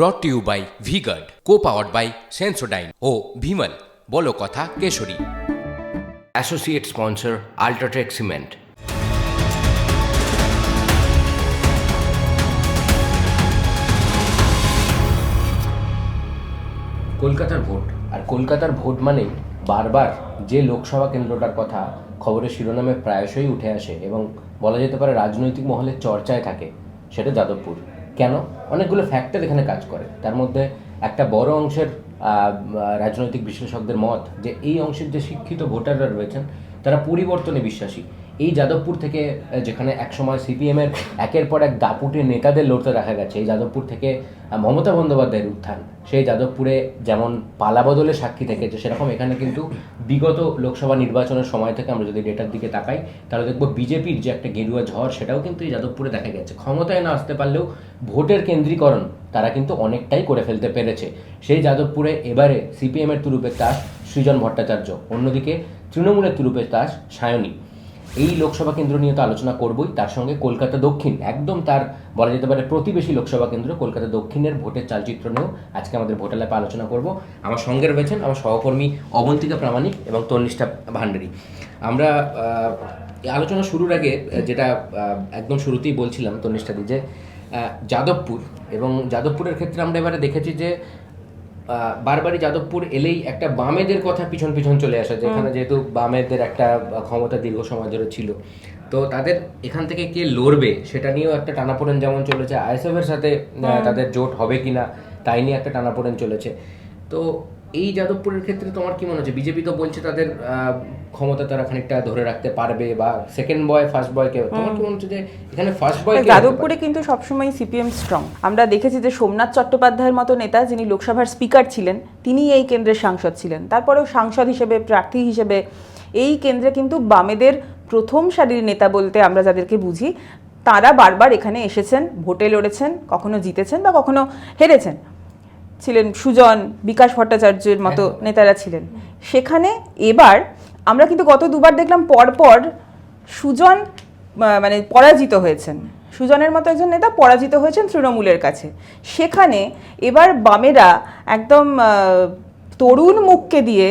Brought to you by V-Guard co powered by Sensodyne ও ভিমল বলো কথা Keshari. Associate sponsor UltraTech cement কলকাতার vote. আর কলকাতার ভোট মানেই বারবার যে লোকসভা কেন্দ্রটার কথা খবরের শিরোনামে প্রায়শই উঠে আসে এবং বলা যেতে পারে রাজনৈতিক মহলে চর্চায় থাকে সেটা যাদবপুর। কেন? অনেকগুলো ফ্যাক্টর এখানে কাজ করে। তার মধ্যে একটা বড় অংশের রাজনৈতিক বিশ্লেষকদের মত যে এই অংশের যে শিক্ষিত ভোটাররা রয়েছেন, তারা পরিবর্তনে বিশ্বাসী। এই যাদবপুর থেকে যেখানে একসময় সিপিএমের একের পর এক দাপুটে নেতাদের লড়তে দেখা গেছে, এই যাদবপুর থেকে মমতা বন্দ্যোপাধ্যায়ের উত্থান। সেই যাদবপুরে যেমন পালাবদলের সাক্ষী থেকেছে সেরকম এখানে কিন্তু বিগত লোকসভা নির্বাচনের সময় থেকে আমরা যদি ডেটার দিকে তাকাই, তাহলে দেখব বিজেপির যে একটা গেরুয়া ঝড়, সেটাও কিন্তু এই যাদবপুরে দেখা গেছে। ক্ষমতায় না আসতে পারলেও ভোটের কেন্দ্রীকরণ তারা কিন্তু অনেকটাই করে ফেলতে পেরেছে। সেই যাদবপুরে এবারে সিপিএমের তুরুপের তাস সৃজন ভট্টাচার্য, অন্যদিকে তৃণমূলের তুরুপের তাস সায়নী। এই লোকসভা কেন্দ্র নিয়ে তো আলোচনা করবই, তার সঙ্গে কলকাতা দক্ষিণ, একদম তার বলা যেতে পারে প্রতিবেশী লোকসভা কেন্দ্র, কলকাতা দক্ষিণের ভোটের চালচিত্র নিয়েও আজকে আমাদের ভোটার ল্যাপে আলোচনা করব। আমার সঙ্গে রয়েছেন আমার সহকর্মী অবন্তিকা প্রামাণিক এবং তন্নিষ্ঠা ভান্ডারী। আমরা আলোচনা শুরুর আগে যেটা একদম শুরুতেই বলছিলাম তন্নিষ্ঠাদি, যে যাদবপুর এবং যাদবপুরের ক্ষেত্রে আমরা এবারে দেখেছি যে বারবারই যাদবপুর এলেই একটা বামেদের কথা পিছন পিছন চলে আসে যেখানে যেহেতু বামেদের একটা ক্ষমতা দীর্ঘ সময় ধরে ছিল। তো তাদের এখান থেকে কে লড়বে সেটা নিয়েও একটা টানাপোড়েন যেমন চলেছে। আইএসএফ এর সাথে তাদের জোট হবে কিনা তাই নিয়ে একটা টানাপোড়েন চলেছে। তো এই যাদবপুরের ক্ষেত্রে তোমার কি মনে হচ্ছে? বিজেপি তো বলছে তাদের ক্ষমতা তারা খানিকটা ধরে রাখতে পারবে বা সেকেন্ড বয় ফার্স্ট বয় কেউ তোমার কি মনে হচ্ছে যে এখানে ফার্স্ট বয় যাদবপুরে কিন্তু সবসময় সিপিএম স্ট্রং আমরা দেখেছি যে সোমনাথ চট্টোপাধ্যায়ের মতো নেতা যিনি লোকসভার স্পিকার ছিলেন তিনি এই কেন্দ্রের সাংসদ ছিলেন। তারপরেও সাংসদ হিসেবে প্রার্থী হিসেবে এই কেন্দ্রে কিন্তু বামেদের প্রথম সারির নেতা বলতে আমরা যাদেরকে বুঝি তারা বারবার এখানে এসেছেন ভোটে লড়েছেন কখনো জিতেছেন বা কখনো হেরেছেন। ছিলেন সুজন বিকাশ ভট্টাচার্যের মতো নেতারা ছিলেন। সেখানে এবার আমরা কিন্তু গত দুবার দেখলাম পরপর সুজন মানে পরাজিত হয়েছেন। সুজনের মতো একজন নেতা পরাজিত হয়েছেন তৃণমূলের কাছে। সেখানে এবার বামেরা একদম তরুণ মুখকে দিয়ে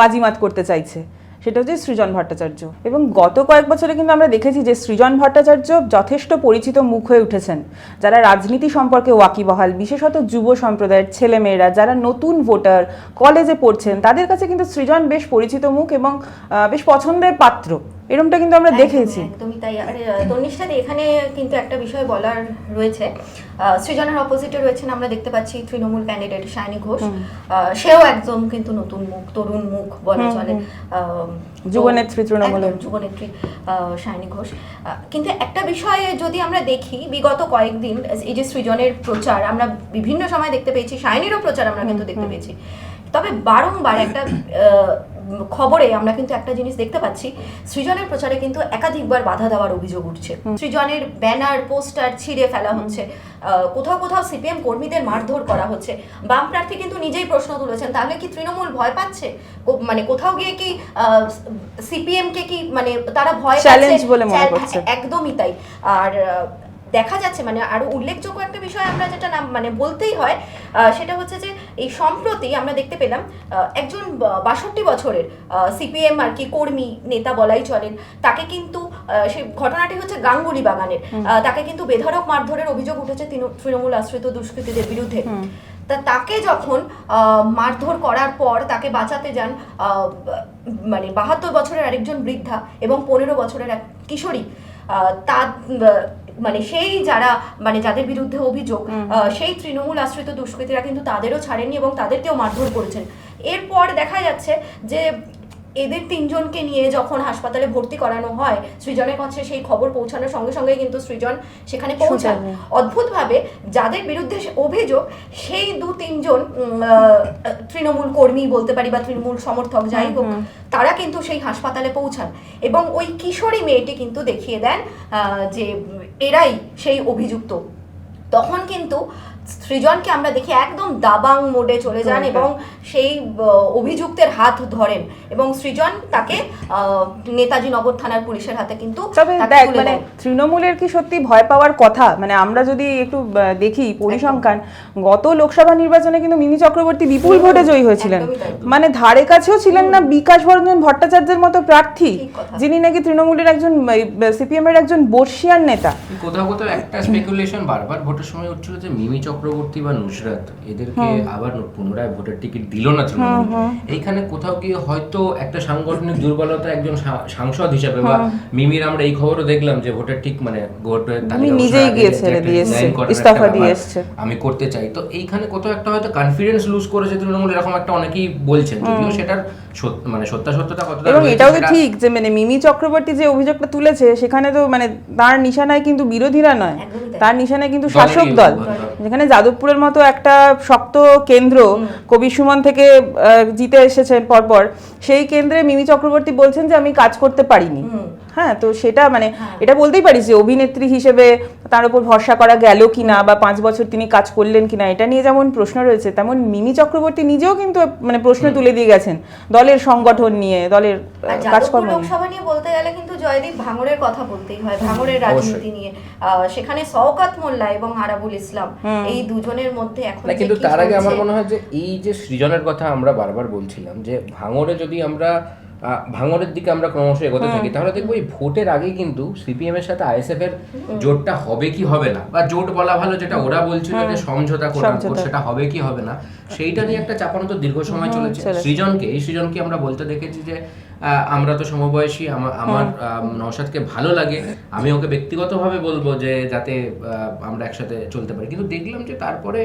বাজিমাত করতে চাইছে। সেটা হচ্ছে সৃজন ভট্টাচার্য। এবং গত কয়েক বছরে কিন্তু আমরা দেখেছি যে সৃজন ভট্টাচার্য যথেষ্ট পরিচিত মুখ হয়ে উঠেছেন। যারা রাজনীতি সম্পর্কে ওয়াকিবহাল, বিশেষত যুব সম্প্রদায়ের ছেলেমেয়েরা, যারা নতুন ভোটার, কলেজে পড়ছেন, তাদের কাছে কিন্তু সৃজন বেশ পরিচিত মুখ এবং বেশ পছন্দের পাত্র। এরমটা কিন্তু আমরা দেখেছি। একদমই তাই। আর তন্নিষ্ঠাদি এখানে কিন্তু একটা বিষয় বলার রয়েছে। সৃজনের অপোজিটে রয়েছেন আমরা দেখতে পাচ্ছি তৃণমূল ক্যান্ডিডেট শায়নী ঘোষ। সেও একদম কিন্তু নতুন মুখ তরুণ মুখ বলা চলে। যুবনেত্রী তৃণমূলের। যুবনেত্রী শায়নী ঘোষ। কিন্তু একটা বিষয়ে যদি আমরা দেখি বিগত কয়েকদিন এই যে সৃজনের প্রচার আমরা বিভিন্ন সময় দেখতে পেয়েছি শায়নীরও প্রচার আমরা কিন্তু দেখতে পেয়েছি। তবে বারংবার একটা আহ, খবরে আমরা কিন্তু একটা জিনিস দেখতে পাচ্ছি সৃজনের প্রচারে কিন্তু একাধিকবার বাধা দেওয়ার অভিযোগ উঠছে। সৃজনের ব্যানার পোস্টার ছিঁড়ে ফেলা হচ্ছে কোথাও কোথাও সিপিএম কর্মীদের মারধর করা হচ্ছে। বাম প্রার্থী কিন্তু নিজেই প্রশ্ন তুলেছেন তাহলে কি তৃণমূল ভয় পাচ্ছে? মানে কোথাও গিয়ে কি সিপিএম কে কি মানে তারা ভয়? Challenge বলে মনে করছে। একদমই তাই। আর দেখা যাচ্ছে মানে আরও উল্লেখযোগ্য একটা বিষয় আমরা যেটা নাম মানে বলতেই হয় সেটা হচ্ছে যে এই সম্প্রতি আমরা দেখতে পেলাম একজন বাষট্টি বছরের সিপিএম আর কি কর্মী নেতা বলাই চলেন তাকে কিন্তু সে ঘটনাটি হচ্ছে গাঙ্গুলি বাগানের তাকে কিন্তু বেধড়ক মারধরের অভিযোগ উঠেছে তৃণ- তৃণমূল আশ্রিত দুষ্কৃতীদের বিরুদ্ধে। তা তাকে যখন মারধর করার পর তাকে বাঁচাতে যান মানে বাহাত্তর বছরের আরেকজন বৃদ্ধা এবং পনেরো বছরের এক কিশোরী তা মানে সেই যারা মানে যাদের বিরুদ্ধে অভিযোগ সেই তৃণমূল আশ্রিত দুষ্কৃতীরা কিন্তু তাদেরও ছাড়েনি এবং তাদেরকেও মারধর করেছেন। এরপর দেখা যাচ্ছে যে এদের তিনজনকে নিয়ে যখন হাসপাতালে ভর্তি করানো হয় সৃজনের কাছে সেই খবর পৌঁছানোর সঙ্গে সঙ্গে কিন্তু সৃজন সেখানে যায়। অদ্ভুতভাবে যাদের বিরুদ্ধে অভিযোগ সেই দু তিনজন তৃণমূল কর্মী বলতে পারি বা তৃণমূল সমর্থক যাই হোক তারা কিন্তু সেই হাসপাতালে পৌঁছান এবং ওই কিশোরী মেয়েটি কিন্তু দেখিয়ে দেন আহ, যে এরাই সেই অভিযুক্ত। তখন কিন্তু সৃজনকে আমরা দেখি একদম দাবাং মোডে চলে যান এবং সেই অভিযুক্তের হাত ধরেন এবং সৃজন তাকে নেতাজি নগর থানার পুলিশের হাতে কিন্তু মানে তৃণমূলের কি সত্যি ভয় পাওয়ার কথা? মানে আমরা যদি একটু দেখি পরিসংখ্যান গত লোকসভা নির্বাচনে কিন্তু মিমি চক্রবর্তী বিপুল ভোটে জয়ী হয়েছিলেন। মানে ধারে কাছেও ছিলেন না বিকাশ বর্ধন ভট্টাচার্যের মতো প্রার্থী যিনি নাকি তৃণমূলের একজন সিপিএম এর একজন বর্ষিয়ান নেতা। কোথাও কোথাও একটা স্পেকুলেশন বারবার ভোটের সময় উঠছিল যে মিমি চক্রবর্তী বা নুসরাত এদেরকে আবার পুনরায় ভোটের টিকিট দিল না তৃণমূল। এইখানে কোথাও গিয়ে হয়তো একটা সাংগঠনিক দুর্বলতা একজন সাংসদ হিসেবে বা মিমির আমরা এই খবরও দেখলাম যে ভোটের ঠিক মানে ভোটের। আমি করতে চাই। তো এইখানে কোথাও একটা হয়তো কনফিডেন্স লুজ করেছে তৃণমূল এরকম একটা অনেকেই বলছেন। যদিও সেটার মানে সত্যাসত্যতা কতটা এবং এটাও তো ঠিক যে মানে মিমি চক্রবর্তী যে অভিযোগটা তুলেছে সেখানে তো মানে তার নিশানায় কিন্তু বিরোধীরা নয়। তার নিশানায় কিন্তু শাসক দল। দল। যেখানে যাদবপুরের মতো একটা শক্ত কেন্দ্র কবি সুমন থেকে জিতে এসেছেন পরপর সেই কেন্দ্রে মিমি চক্রবর্তী বলছেন যে আমি কাজ করতে পারিনি। হ্যাঁ তো সেটা মানে এটা বলতেই পারিস যে অভিনেত্রী হিসেবে তার উপর ভরসা করা গেল কিনা বা পাঁচ বছর তিনি কাজ করলেন কিনা এটা নিয়ে যেমন প্রশ্ন রয়েছে তেমন মিমি চক্রবর্তী নিজেও কিন্তু মানে প্রশ্ন তুলে দিয়ে গেছেন দলের সংগঠন নিয়ে দলের কাজকর্ম নিয়ে। লোকসভা নিয়ে বলতে গেলে কিন্তু জয়দীপ ভাঙড়ের কথা বলতেই হয় ভাঙড়ের রাজনীতি নিয়ে আহ, সেখানে শওকাত মোল্লা এবং আরাবুল ইসলাম এই দুজনের মধ্যে এখন কিন্তু তার আগে আমার মনে হয় যে এই যে সৃজনের কথা আমরা বারবার বলছিলাম যে ভাঙড়ে যদি আমরা আহ, ভাঙড়ের দিকে আমরা ক্রমশ এগোতে থাকি তাহলে দেখব এই ভোটের আগে কিন্তু সিপিএম এর সাথে আইএসএফ এর জোটটা হবে কি হবে না? বা জোট বলা ভালো যেটা ওরা বলছিল যে সমঝোতা সমঝোতা। সেটা হবে কি হবে না? সেইটা নিয়ে একটা চাপানো তো দীর্ঘ সময় চলেছে। সৃজনকে এই সৃজনকে আমরা বলতে দেখেছি যে আহ, আমরা তো সমবয়সী আমার আহ, নওশাদকে ভালো লাগে। আমি ওকে ব্যক্তিগতভাবে বলব যে যাতে আহ, আমরা একসাথে চলতে পারি। কিন্তু দেখলাম যে তারপরে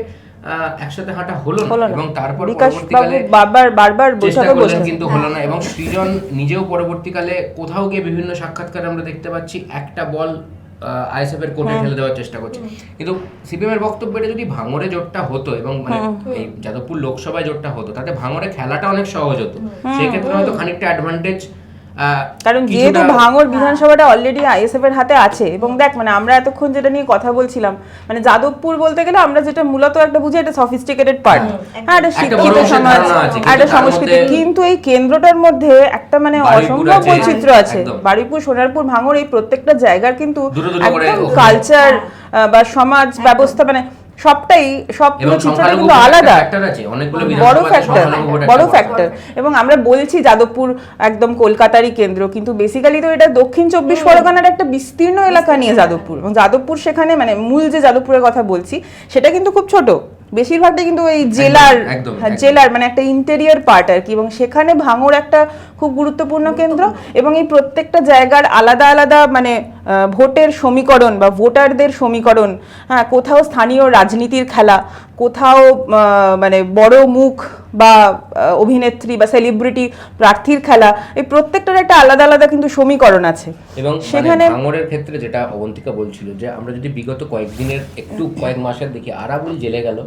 একসাথে হাঁটা হলো না এবং তারপর পরবর্তীকালে বারবার বারবার চেষ্টা করলেন কিন্তু হলো না এবং সৃজন নিজেও পরবর্তীকালে কোথাও গিয়ে বিভিন্ন সাক্ষাৎকারে আমরা দেখতে পাচ্ছি একটা বল আইএসএফ এর কোর্টে ঠেলে দেওয়ার চেষ্টা করছে। কিন্তু সিপিএম এর বক্তব্যটা যদি ভাঙড়ে জোটটা হতো এবং মানে এই যাদবপুর লোকসভায় জোটটা হতো তাতে ভাঙরে খেলাটা অনেক সহজ হতো। সেই ক্ষেত্রে হয়তো খানিকটা অ্যাডভান্টেজ কারণ যেহেতু ভাঙড় বিধানসভাটা অলরেডি আইএসএফ এর হাতে আছে এবং দেখ মানে আমরা এতক্ষণ যেটা নিয়ে কথা বলছিলাম মানে যাদবপুর বলতে গেলে আমরা যেটা মূলত একটা বুঝি এটা সফিস্টিকেটেড পার্ট হ্যাঁ একটা একটা শিক্ষিত সমাজ একটা সংস্কৃতি। কিন্তু এই কেন্দ্রটার মধ্যে একটা মানে অসম্ভব আছে, বৈচিত্র্য আছে। বারুইপুর সোনারপুর ভাঙড় এই প্রত্যেকটা জায়গার কিন্তু একদম কালচার বা সমাজ ব্যবস্থা মানে সবটাই সব চিত্রটা কিন্তু আলাদা। factor আছে অনেকগুলো বড় ফ্যাক্টর বড় ফ্যাক্টর এবং আমরা বলছি যাদবপুর একদম কলকাতারই কেন্দ্র কিন্তু বেসিক্যালি তো এটা দক্ষিণ চব্বিশ পরগনার একটা বিস্তীর্ণ এলাকা নিয়ে যাদবপুর। এবং যাদবপুর সেখানে মানে মূল যে যাদবপুরের কথা বলছি সেটা কিন্তু খুব ছোট। বেশিরভাগটা কিন্তু এই জেলার হ্যাঁ। জেলার মানে একটা ইন্টেরিয়র পার্ট আর কি এবং সেখানে ভাঙর একটা খুব গুরুত্বপূর্ণ কেন্দ্র এবং এই প্রত্যেকটা জায়গার আলাদা আলাদা মানে ভোটের সমীকরণ বা ভোটারদের সমীকরণ হ্যাঁ কোথাও স্থানীয় রাজনীতির খেলা কোথাও মানে বড় মুখ বা অভিনেত্রী বা সেলিব্রিটি প্রার্থীর খেলা এই প্রত্যেকটার একটা আলাদা আলাদা কিন্তু সমীকরণ আছে। এবং সেখানে- সেখানে ভাঙড়ের ক্ষেত্রে যেটা অবন্তিকা বলছিল যে আমরা যদি বিগত কয়েকদিনের একটু কয়েক মাসের দেখি আরাবুল জেলে গেল।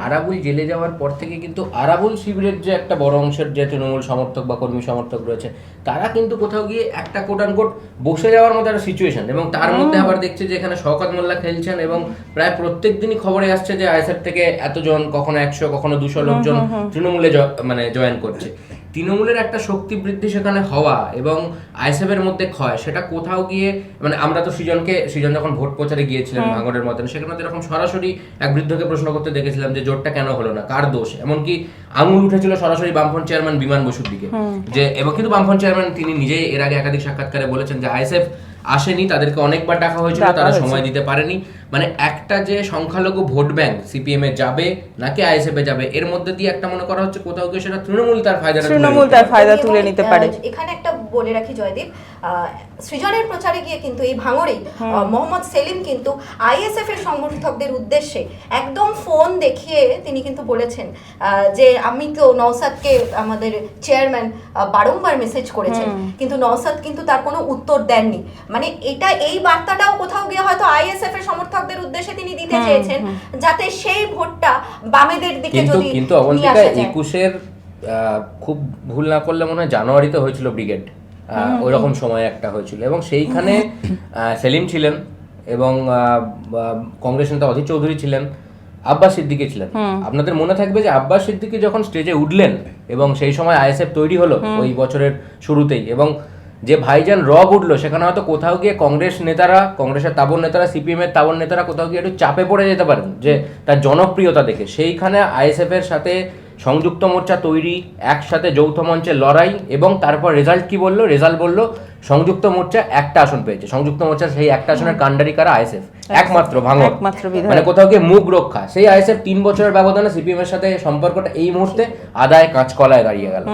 আরাবুল জেলে যাওয়ার পর থেকে কিন্তু আরাবুল শিবিরের যে একটা বড় অংশের যে তৃণমূল সমর্থক বা কর্মী সমর্থক রয়েছে তারা কিন্তু কোথাও গিয়ে একটা কোট আনকোট বসে যাওয়ার মতো একটা সিচুয়েশন এবং তার মধ্যে আবার দেখছে যে এখানে শওকত মোল্লা খেলছেন এবং প্রায় প্রত্যেক দিনই খবরে আসছে যে আইএসএফ থেকে এতজন কখনো একশো কখনো দুশো লোকজন তৃণমূলে মানে জয়েন করছে। তৃণমূলের একটা শক্তি বৃদ্ধি সেখানে হওয়া এবং আইএসএফ এর মধ্যে ক্ষয় সেটা কোথাও গিয়ে মানে আমরা তো সৃজনকে সৃজন যখন ভোট প্রচারে গিয়েছিলেন ভাঙড়ের মতন সেখানে তো এরকম সরাসরি এক বৃদ্ধকে প্রশ্ন করতে দেখেছিলাম যে জোটটা কেন হলো না? কার দোষ? এমনকি আঙুল উঠেছিল সরাসরি বামফ্রন্ট চেয়ারম্যান বিমান বসুর দিকে। যে এবং কিন্তু বামফ্রন্ট চেয়ারম্যান তিনি নিজেই এর আগে একাধিক সাক্ষাৎকারে বলেছেন যে আইএসএফ আসেনি তাদেরকে অনেকবার ডাকা হয়েছিল তারা সময় দিতে পারেনি। মানে একটা যে সংখ্যালঘু ভোট ব্যাংক সিপিএম এ যাবে নাকি আইএসএফ এ যাবে এর মধ্যে দিয়ে একটা মনে করা হচ্ছে কোথাও গিয়ে সেটা তৃণমূল তার ফায়দা তৃণমূল তার ফায়দা তুলে নিতে পারে। এখানে একটা বলে রাখি জয়দীপ সৃজনের প্রচারে গিয়ে কিন্তু এই ভাঙড়েই আহ, মোহাম্মদ সেলিম কিন্তু আইএসএফ এর সংগঠকদের উদ্দেশ্যে একদম ফোন দেখিয়ে তিনি কিন্তু বলেছেন আহ, যে আমি তো নওসাদকে আমাদের চেয়ারম্যান বারংবার মেসেজ করেছেন কিন্তু নওসাদ কিন্তু তার কোনো উত্তর দেননি। মানে এটা এই বার্তাটাও কোথাও গিয়ে হয়তো আইএসএফ এর সমর্থকদের উদ্দেশ্যে তিনি দিতে চেয়েছেন যাতে সেই ভোটটা বামেদের দিকে যদি কিন্তু অবন্তিকা একুশের আহ, খুব ভুল না করলে মনে হয় জানুয়ারিতে হয়েছিল ব্রিগেড। ওই রকম সময় একটা হয়েছিল। এবং সেইখানে সেলিম ছিলেন এবং কংগ্রেস নেতা অধীর চৌধুরী ছিলেন আব্বাস সিদ্দিকি ছিলেন। আপনাদের মনে থাকবে যে আব্বাস সিদ্দিকি যখন স্টেজে উঠলেন এবং সেই সময় আইএসএফ তৈরি হলো ওই বছরের শুরুতেই এবং যে ভাইজান রব উঠল, সেখানে হয়তো কোথাও গিয়ে কংগ্রেস নেতারা, কংগ্রেসের তাবন নেতারা সিপিএম এর তাবর নেতারা কোথাও গিয়ে একটু চাপে পড়ে যেতে পারেন, যে তার জনপ্রিয়তা দেখে। সেইখানে আইএসএফ এর সাথে সংযুক্ত মোর্চা তৈরি, একসাথে যৌথ মঞ্চে লড়াই এবং তারপর রেজাল্ট কি বলল? রেজাল্ট বলল সংযুক্ত মোর্চা একটা আসন পেয়েছে। সংযুক্ত মোর্চা সেই একটা আসনের কাণ্ডারি কারা? আইএসএফ। একমাত্র একমাত্র মানে কোথাও গিয়ে মুখ রক্ষা। সেই আইএসএফ তিন বছরের ব্যবধানে সিপিএম এর সাথে সম্পর্কটা এই মুহূর্তে আদায় কাঁচকলায় দাঁড়িয়ে গেল।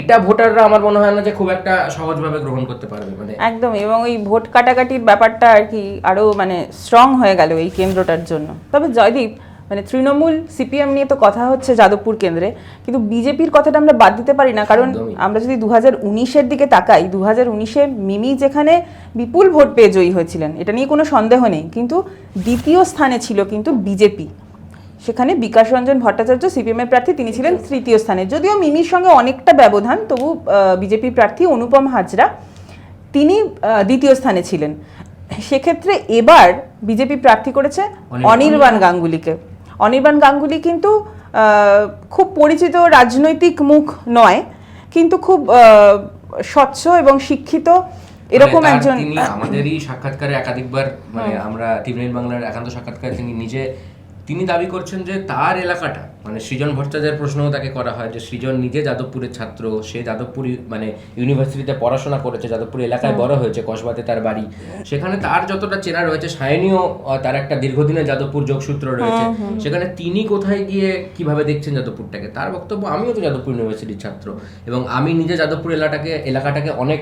এটা ভোটাররা আমার মনে হয় না যে খুব একটা সহজভাবে গ্রহণ করতে পারবে। মানে একদম এবং ওই ভোট কাটাকাটির ব্যাপারটা আর কি আরও মানে স্ট্রং হয়ে গেল এই কেন্দ্রটার জন্য। তবে জয়দীপ মানে তৃণমূল সিপিএম নিয়ে তো কথা হচ্ছে যাদবপুর কেন্দ্রে কিন্তু বিজেপির কথাটা আমরা বাদ দিতে পারি না কারণ আমরা যদি দু হাজার উনিশের দিকে তাকাই দু হাজার উনিশে মিমি যেখানে বিপুল ভোট পেয়ে জয়ী হয়েছিলেন এটা নিয়ে কোনো সন্দেহ নেই কিন্তু দ্বিতীয় স্থানে ছিল কিন্তু বিজেপি। সেখানে বিকাশ রঞ্জন ভট্টাচার্য সিপিএম এর প্রার্থী তিনি ছিলেন তৃতীয় স্থানে। যদিও মিমির সঙ্গে অনেকটা ব্যবধান তবু বিজেপি প্রার্থী অনুপম হাজরা তিনি দ্বিতীয় স্থানে ছিলেন। সেক্ষেত্রে এবার বিজেপি প্রার্থী করেছে। অনির্বাণ গাঙ্গুলিকে। অনির্বাণ গাঙ্গুলি কিন্তু আহ, খুব পরিচিত রাজনৈতিক মুখ নয় কিন্তু খুব আহ, স্বচ্ছ এবং শিক্ষিত এরকম মানে একজন তিনি আমাদেরই সাক্ষাৎকারে একাধিকবার মানে আমরা টিভি বাংলার একান্ত সাক্ষাৎকার তিনি নিজে তিনি দাবি করছেন যে তার এলাকাটা মানে সৃজন ভট্টাচার্যের প্রশ্নও তাকে করা হয় যে সৃজন নিজে যাদবপুরের ছাত্র সে যাদবপুর মানে ইউনিভার্সিটিতে পড়াশোনা করেছে যাদবপুর এলাকায় বড় হয়েছে কসবাতে তার বাড়ি। সেখানে তার যতটা চেনা রয়েছে সায়নীয় তার একটা দীর্ঘদিনের যাদবপুর যোগসূত্র রয়েছে। সেখানে তিনি কোথায় গিয়ে কীভাবে দেখছেন যাদবপুরটাকে? তার বক্তব্য আমিও তো যাদবপুর ইউনিভার্সিটির ছাত্র এবং আমি নিজে যাদবপুর এলাকাটাকে এলাকাটাকে অনেক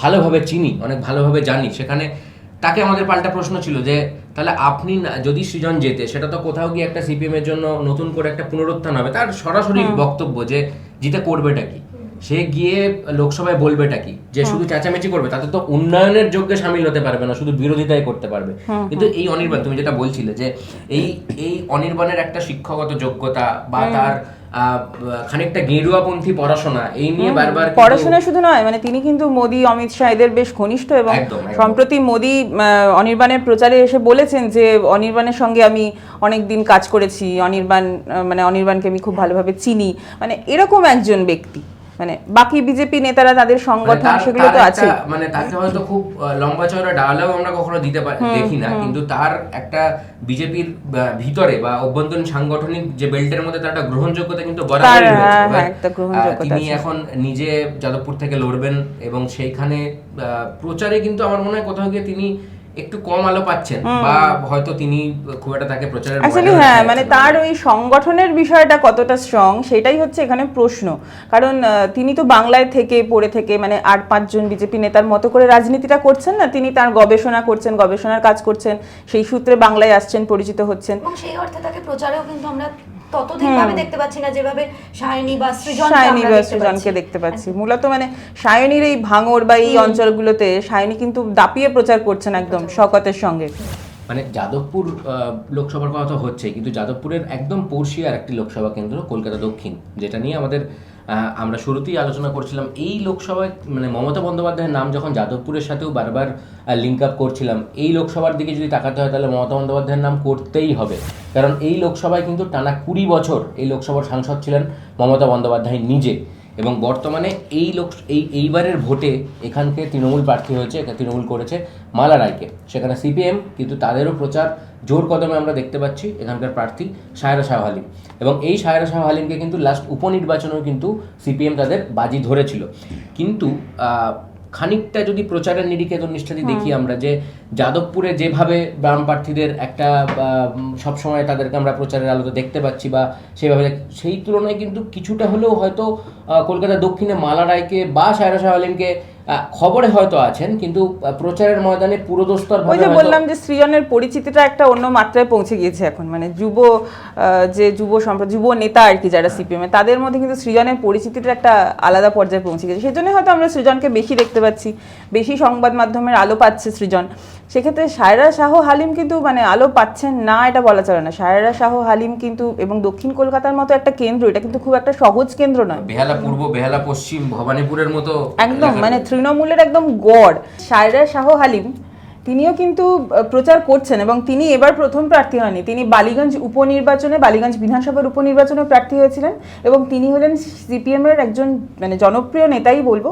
ভালোভাবে চিনি অনেক ভালোভাবে জানি। সেখানে তাকে আমাদের পাল্টা প্রশ্ন ছিল যে তাহলে আপনি যদি সৃজন যেতে সেটা তো কোথাও গিয়ে একটা সিপিএম এর জন্য নতুন করে একটা পুনরুত্থান হবে। তার সরাসরি বক্তব্য যে জিতে করবেটা কি? সে গিয়ে লোকসভায় বলবেটা কি? যে শুধু চেঁচামেচি করবে তাতে তো উন্নয়নের যোগ্যে সামিল হতে পারবে না শুধু বিরোধিতাই করতে পারবে। কিন্তু এই অনির্বাণ তুমি যেটা বলছিলে যে এই এই অনির্বাণের একটা শিক্ষাগত যোগ্যতা বা তার খানিকটা গেরুয়াপন্থী পড়াশোনা এই নিয়ে বারবার পড়াশোনা শুধু নয় মানে তিনি কিন্তু মোদি অমিত শাহ এদের বেশ ঘনিষ্ঠ এবং। সম্প্রতি মোদি অনির্বাণের প্রচারে এসে বলেছেন যে অনির্বাণের সঙ্গে আমি অনেক দিন কাজ করেছি অনির্বাণ মানে অনির্বাণকে আমি খুব ভালোভাবে চিনি মানে এরকম একজন ব্যক্তি মানে বাকি বিজেপি নেতারা তাদের মানে সংগঠন সেগুলো তো আছে মানে তাকে হয়তো খুব লম্বা চওড়া ডায়ালগ আমরা কখনো দিতে পারি দেখি না। কিন্তু তার একটা বিজেপির ভিতরে বা অভ্যন্তরীণ সাংগঠনিক যে বেল্টের মধ্যে তার একটা গ্রহণযোগ্যতা কিন্তু বরাবরই রয়েছে। হ্যাঁ, তিনি এখন নিজে যাদবপুর থেকে লড়বেন এবং সেইখানে আহ, প্রচারে কিন্তু আমার মনে হয় কোথাও গিয়ে তিনি একটু কম আলো পাচ্ছেন বা হয়তো তিনি খুব একটা তাকে প্রচারের অ্যাকচুয়ালি হ্যাঁ মানে তার ওই সংগঠনের বিষয়টা কতটা স্ট্রং সেটাই হচ্ছে এখানে প্রশ্ন। কারণ তিনি তো বাংলায় থেকে পড়ে থেকে মানে আট পাঁচজন বিজেপি নেতার মতো করে রাজনীতিটা করছেন না তিনি তার গবেষণা করছেন গবেষণার কাজ করছেন সেই সূত্রে বাংলায় আসছেন পরিচিত হচ্ছেন। সেই অর্থে তাকে প্রচারেও কিন্তু আমরা ততোধিক ভাবে দেখতে পাচ্ছি না যেভাবে সায়নী বা সৃজন সায়নী বা সৃজনকে দেখতে পাচ্ছি। মূলত মানে সায়নীর এই ভাঙর বা এই অঞ্চলগুলোতে সায়নী কিন্তু দাপিয়ে প্রচার করছেন একদম শকতের সঙ্গে। মানে যাদবপুর আহ, লোকসভার কথা তো হচ্ছে কিন্তু যাদবপুরের একদম পড়শি আর একটি লোকসভা কেন্দ্র কলকাতা দক্ষিণ যেটা নিয়ে আমাদের আমরা শুরুতেই আলোচনা করছিলাম, এই লোকসভায় মানে মমতা বন্দ্যোপাধ্যায়ের নাম যখন যাদবপুরের সাথেও বারবার লিঙ্ক আপ করছিলাম, এই লোকসভার দিকে যদি তাকাতে হয় তাহলে মমতা বন্দ্যোপাধ্যায়ের নাম করতেই হবে। কারণ এই লোকসভায় কিন্তু টানা কুড়ি বছর এই লোকসভার সাংসদ ছিলেন মমতা বন্দ্যোপাধ্যায় নিজে। এবং বর্তমানে এই লোক, এই, এইবারের ভোটে এখানকে তৃণমূল প্রার্থী হয়েছে তৃণমূল করেছে মালা রায়কে। সেখানে সিপিএম, কিন্তু তাদেরও প্রচার জোর কদমে আমরা দেখতে পাচ্ছি এখানকার প্রার্থী সায়রা শাহ আলিম এবং এই সায়রা শাহ হালিমকে কিন্তু লাস্ট উপনির্বাচনেও কিন্তু সিপিএম তাদের বাজি ধরেছিল। কিন্তু খানিকটা যদি প্রচারের নিরিখে নিষ্ঠাটি দেখি আমরা যে যাদবপুরে যেভাবে বাম প্রার্থীদের একটা সবসময় তাদেরকে আমরা প্রচারের আলোতে দেখতে পাচ্ছি বা সেভাবে সেই তুলনায় কিন্তু কিছুটা হলেও হয়তো কলকাতা দক্ষিণে মালা রায়কে বা সায়রা শাহ আলিমকে খবরে হয়তো আছেন কিন্তু প্রচারের ময়দানে পুরোদস্তর ওই যে বললাম যে সৃজনের পরিচিতিটা একটা অন্য মাত্রায় পৌঁছে গিয়েছে এখন। মানে যুব যে যুব সম্প্রদায় যুব নেতা আর কি যারা সিপিএম তাদের মধ্যে কিন্তু সৃজনের পরিচিতিটা একটা আলাদা পর্যায়ে পৌঁছে গেছে সেই জন্য হয়তো আমরা সৃজনকে বেশি দেখতে পাচ্ছি। বেশি সংবাদ মাধ্যমের আলো পাচ্ছে সৃজন। সেক্ষেত্রে সায়রা শাহ হালিম কিন্তু মানে আলো পাচ্ছেন না এটা বলা চলে না। সায়রা শাহ হালিম কিন্তু এবং দক্ষিণ কলকাতার মতো একটা কেন্দ্র এটা কিন্তু খুব একটা সহজ কেন্দ্র নয়। বেহালা পূর্ব বেহালা পশ্চিম ভবানীপুরের মতো একদম মানে তৃণমূলের একদম গড়। সায়রা শাহ হালিম তিনিও কিন্তু প্রচার করছেন এবং তিনি এবার প্রথম প্রার্থী হয়নি। তিনি বালিগঞ্জ উপনির্বাচনে বালিগঞ্জ বিধানসভার উপনির্বাচনে প্রার্থী হয়েছিলেন এবং তিনি হলেন সিপিএম এর একজন মানে জনপ্রিয় নেতাই বলব।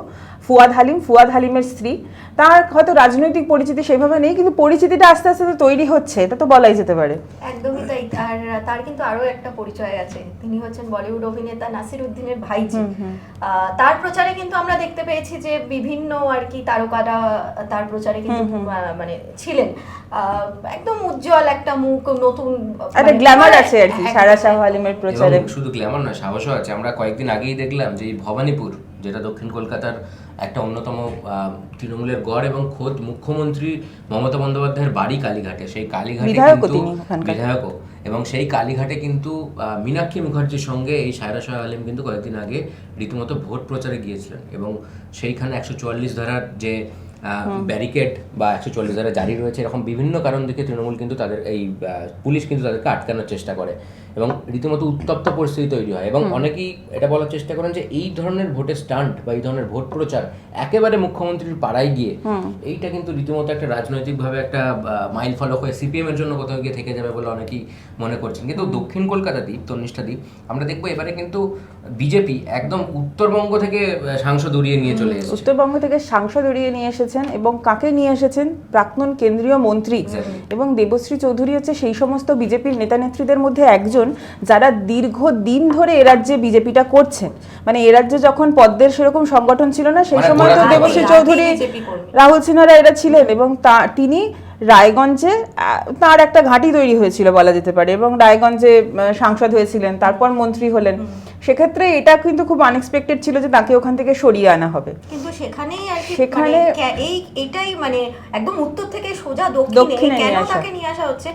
ফুয়াদ হালিম ফুয়াদ হালিমের স্ত্রী। তার হয়তো রাজনৈতিক পরিচিতি সেভাবে নেই কিন্তু পরিচিতিটা আস্তে আস্তে তো তৈরি হচ্ছে এটা তো বলাই যেতে পারে। একদমই তাই আর তার কিন্তু আরও একটা পরিচয় আছে। তিনি হচ্ছেন বলিউড অভিনেতা নাসির উদ্দিনের ভাইজি। তার প্রচারে কিন্তু আমরা দেখতে পেয়েছি যে বিভিন্ন আর কি তারকারা তার প্রচারে কিন্তু মানে ছিলেন। আহ, একদম উজ্জ্বল একটা মুখ নতুন একটা মানে- গ্ল্যামার আছে আর কি সারা শাহ। আলিমের প্রচারে। শুধু গ্ল্যামার নয় সাহসও আছে। আমরা কয়েকদিন আগেই দেখলাম যে ভবানীপুর যেটা দক্ষিণ কলকাতার একটা অন্যতম তৃণমূলের গড় এবং খোদ মুখ্যমন্ত্রী মমতা বন্দ্যোপাধ্যায়ের বাড়ি কালীঘাটে। সেই কালীঘাটে বিধায়কও কিন্তু বিধায়কও। এবং সেই কালীঘাটে কিন্তু মীনাক্ষী মুখার্জির সঙ্গে এই সায়রা শাহ আলিম কিন্তু কয়েকদিন আগে রীতিমতো ভোট প্রচারে গিয়েছিলেন। এবং সেইখানে একশো চুয়াল্লিশ ধারার যে ব্যারিকেড বা একশো চল্লিশ ধারা জারি রয়েছে এরকম বিভিন্ন কারণ থেকে তৃণমূল কিন্তু তাদের এই পুলিশ কিন্তু তাদেরকে আটকানোর চেষ্টা করে এবং রীতিমতো উত্তপ্ত পরিস্থিতি তৈরি হয় এবং অনেকেই এটা বলার চেষ্টা করেন যে এই ধরনের ভোটের স্টান্ট বা এই ধরনের ভোট প্রচার একেবারে মুখ্যমন্ত্রীর পাড়ায় গিয়ে এইটা কিন্তু রীতিমতো একটা রাজনৈতিকভাবে একটা মাইল ফলক হয়ে সিপিএম এর জন্য কোথাও গিয়ে থেকে যাবে বলে অনেকেই মনে করছেন। কিন্তু দক্ষিণ কলকাতা দ্বীপ তন্নিষ্ঠা দ্বীপ আমরা দেখব এবারে কিন্তু বিজেপি একদম উত্তরবঙ্গ থেকে সাংসদ উড়িয়ে নিয়ে চলে এসেছে। উত্তরবঙ্গ থেকে সাংসদ উড়িয়ে নিয়ে এসেছেন এবং কাকে নিয়ে এসেছেন? প্রাক্তন কেন্দ্রীয় মন্ত্রী। এবং দেবশ্রী চৌধুরী হচ্ছে সেই সমস্ত বিজেপির নেতা নেত্রীদের মধ্যে একজন যারা দীর্ঘ দিন ধরে এরাজ্যে বিজেপিটা করছেন। মানে এ রাজ্যে যখন পদ্মের সেরকম সংগঠন ছিল না সেই মানে সময় তো দেবশ্রী চৌধুরী রাহুল সিনহারা এরা ছিলেন এবং তা তিনি রায়গঞ্জে আহ, তার একটা ঘাঁটি তৈরি হয়েছিল বলা যেতে পারে এবং রায়গঞ্জে সাংসদ হয়েছিলেন তারপর মন্ত্রী হলেন। সেক্ষেত্রে এটা কিন্তু খুব আনএক্সপেক্টেড ছিল যে তাকে ওখান থেকে সরিয়ে আনা হবে। কিন্তু সেখানেই আর কি সেখানে- মানে এই এটাই মানে একদম উত্তর থেকে সোজা দক্ষিণে কেন। তাকে নিয়ে আসা হচ্ছে?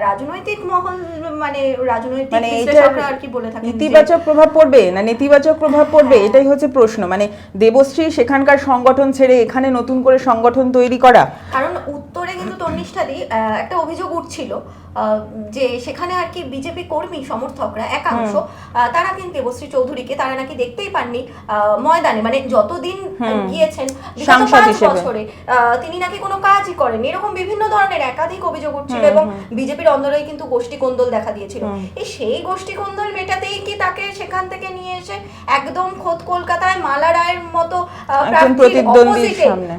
রাজনৈতিক মহল মানে রাজনৈতিক মানে বিশ্লেষকরা আর কি বলে থাকেন যে- ইতিবাচক প্রভাব পড়বে? না নেতিবাচক প্রভাব পড়বে? এটাই হচ্ছে প্রশ্ন। মানে দেবশ্রী সেখানকার সংগঠন ছেড়ে এখানে নতুন করে সংগঠন তৈরি করা। কারণ উত্তরে কিন্তু তন্নিষ্ঠাদি একটা অভিযোগ উঠছিল যে সেখানে আর কি বিজেপি কর্মী সমর্থকরা একাংশ তারা কিন্তু দেবশ্রী চৌধুরীকে তারা নাকি দেখতেই পাননি ময়দানে। মানে যতদিন গিয়েছেন পাঁচ বছরে তিনি নাকি কোনো কাজই করেননি। এরকম বিভিন্ন ধরনের একাধিক অভিযোগ উঠছিল এবং বিজেপির অন্দরেই কিন্তু গোষ্ঠী কোন্দল দেখা দিয়েছিল। এই সেই গোষ্ঠী কোন্দল মেটাতেই কি তাকে সেখান থেকে নিয়ে এসে একদম খোদ কলকাতায় মালা রায়ের মতো।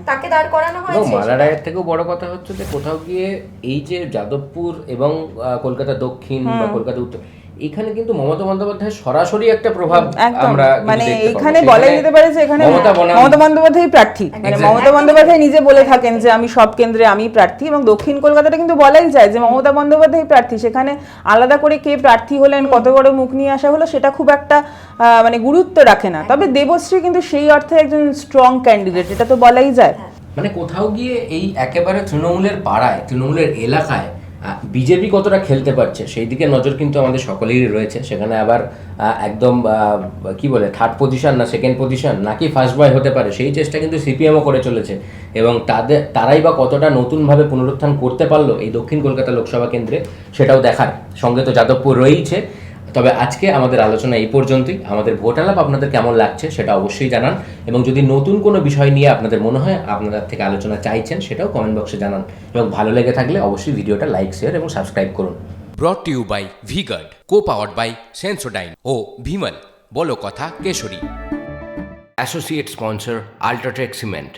তাকে দাঁড় করানো হয়েছে। মালা রায়ের থেকেও বড় কথা হচ্ছে যে কোথাও গিয়ে এই যে যাদবপুর এবং আহ, কলকাতা দক্ষিণ বা কলকাতা উত্তর এখানে কিন্তু মমতা বন্দ্যোপাধ্যায় সরাসরি একটা প্রভাব আমরা মানে এখানে বলাই যেতে পারে যে এখানে মমতা বন্দ্যোপাধ্যায় প্রার্থী। মানে মমতা বন্দ্যোপাধ্যায় নিজে বলে থাকেন যে আমি সব কেন্দ্রে আমি প্রার্থী এবং দক্ষিণ কলকাতাটা কিন্তু বলাই যায় যে মমতা বন্দ্যোপাধ্যায় প্রার্থী। সেখানে আলাদা করে কে প্রার্থী হলেন কত বড় মুখ নিয়ে আসা হলো সেটা খুব একটা আহ, মানে গুরুত্ব রাখে না। তবে দেবশ্রী কিন্তু সেই অর্থে একজন স্ট্রং ক্যান্ডিডেট এটা তো বলাই যায়। মানে কোথাও গিয়ে এই একেবারে তৃণমূলের পাড়ায় তৃণমূলের এলাকায় বিজেপি কতটা খেলতে পারছে, সেই দিকে নজর কিন্তু আমাদের সকলেরই রয়েছে। সেখানে আবার একদম কি বলে থার্ড পজিশন না সেকেন্ড পজিশন নাকি ফার্স্ট বয় হতে পারে, সেই চেষ্টা কিন্তু সিপিএমও করে চলেছে। এবং তাদের, তারাই বা কতটা নতুনভাবে পুনরুত্থান করতে পারল এই দক্ষিণ কলকাতা লোকসভা কেন্দ্রে, সেটাও দেখার। সঙ্গে তো যাদবপুর রয়েইছে। তবে আজকে আমাদের আলোচনা এই পর্যন্তই। আমাদের ভোট আলাপ আপনাদের কেমন লাগছে সেটা অবশ্যই জানান এবং যদি নতুন কোনো বিষয় নিয়ে আপনাদের মনে হয় আপনাদের থেকে আলোচনা চাইছেন সেটাও কমেন্ট বক্সে জানান এবং ভালো লেগে থাকলে অবশ্যই ভিডিওটা লাইক শেয়ার এবং সাবস্ক্রাইব করুন। Brought to by V Guard co powered by Sensodyne ও ভিমল বলো কথা Keshari. Associate sponsor UltraTech cement